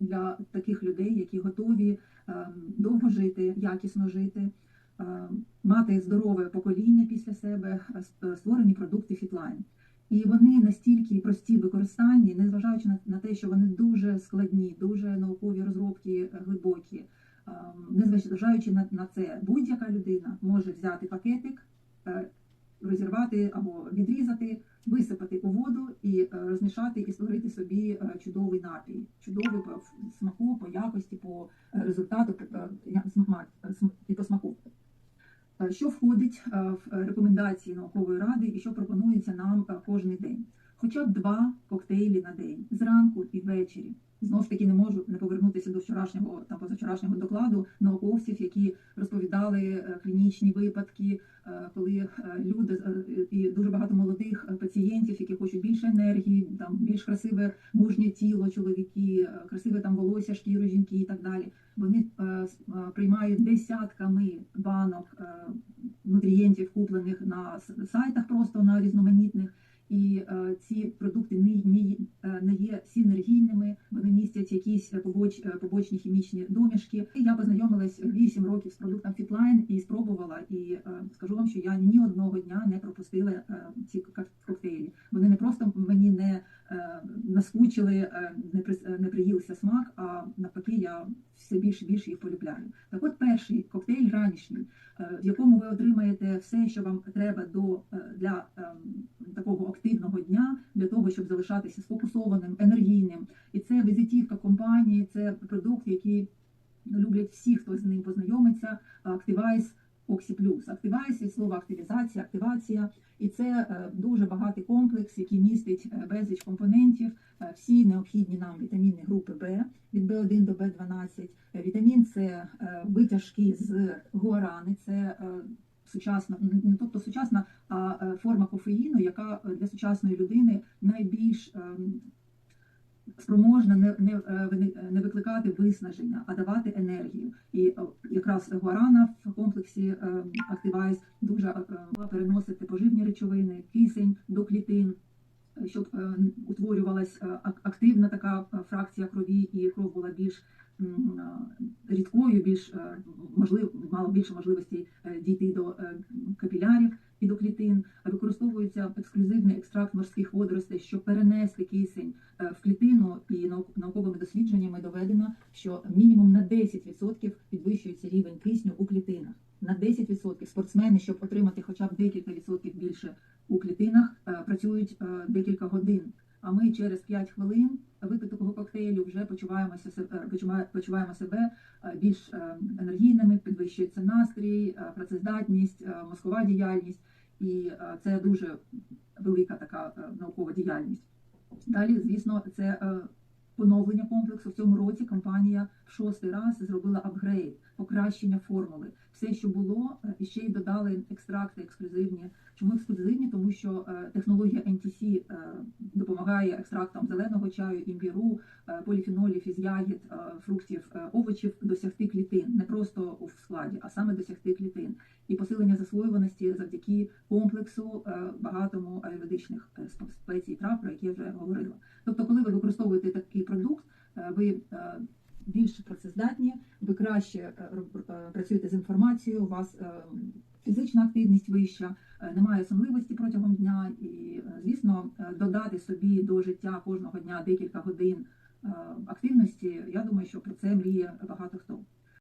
для, таких людей, які готові е, довго жити, якісно жити, е, мати здорове покоління після себе, е, е, створені продукти Фітлайн. І вони настільки прості в використанні, незважаючи на, те, що вони дуже складні, дуже наукові розробки е, глибокі, е, незважаючи на, це, будь-яка людина може взяти пакетик, розірвати або відрізати, висипати у воду і е, розмішати і створити собі е, чудовий напій, чудовий по смаку, по якості, по е, результату і по смаку. Що входить в рекомендації наукової ради і що пропонується нам кожен день? Хоча б два коктейлі на день зранку і ввечері. Знову ж таки, не можу не повернутися до вчорашнього та позавчорашнього докладу науковців, які розповідали е, клінічні випадки, е, коли е, люди і дуже багато молодих пацієнтів, які хочуть більше енергії, там більш красиве мужнє тіло, чоловіки, красиве там волосся, шкіру жінки і так далі. Вони приймають десятками банок нутрієнтів, куплених на сайтах, просто на різноманітних. І е, ці продукти е, не є синергійними, вони містять якісь е, побоч, побочні хімічні домішки. Я познайомилась 8 років з продуктом Fitline і спробувала. І скажу вам, що я ні одного дня не пропустила ці кок- коктейлі. Вони не просто мені не наскучили, не, не приїлся смак, а навпаки, я все більше і більше їх полюбляю. Так от перший коктейль ранішній, в якому ви отримаєте все, що вам треба до для ем, такого активного дня, для того, щоб залишатися сфокусованим, енергійним. І це візитівка компанії, це продукт, який люблять всі, хто з ним познайомиться. Activize Oxy Plus. Activize від слова активізація, активація. І це е, дуже багатий комплекс, який містить е, безліч компонентів, е, всі необхідні нам вітаміни групи Б від В1 до В12. Е, Вітамін С е, витяжки з гуарани. Це сучасна, не тобто сучасна, а е, форма кофеїну, яка е, для сучасної людини найбільш ем, спроможна не, не, е, не викликати виснаження, а давати енергію. І е, якраз гуарана в комплексі е, Activize дуже е, е, переносити поживні речовини, кисень до клітин. е, Щоб е, утворювалась е, активна така е, фракція крові, і кров була більш е, рідкою, більш е, можлив, мала більше можливостей е, дійти до е, капілярів і до клітин. Використовується ексклюзивний екстракт морських водоростей, щоб перенести кисень е, в клітину. І науковими дослідженнями доведено, що мінімум на 10% підвищується рівень кисню у клітинах. На 10% спортсмени, щоб отримати хоча б декілька відсотків більше у клітинах, е, працюють е, декілька годин. А ми через 5 хвилин випитого коктейлю вже почуваємося е, почуває- почуваємо себе е, більш е, енергійними, підвищується настрій, працездатність, мозкова діяльність, і це дуже велика така наукова діяльність. Далі, звісно, це поновлення комплексу. В цьому році компанія в шостий раз зробила апгрейд, покращення формули. Все, що було, е, ще й додали екстракти ексклюзивні. Чому ексклюзивні? Тому що е, технологія NTC е, допомагає екстрактам зеленого чаю, імбіру, поліфенолів із ягід, фруктів, овочів досягти клітин, не просто у складі, а саме досягти клітин. І посилення засвоюваності завдяки комплексу е, багатому аюрведичних е, спецій і трав, про які я вже говорила. Тобто, коли ви використовуєте такий продукт, е, ви більш працездатні, ви краще працюєте з інформацією, у вас фізична активність вища, немає сонливості протягом дня, і, звісно, додати собі до життя кожного дня декілька годин активності. Я думаю, що про це мріє багато хто.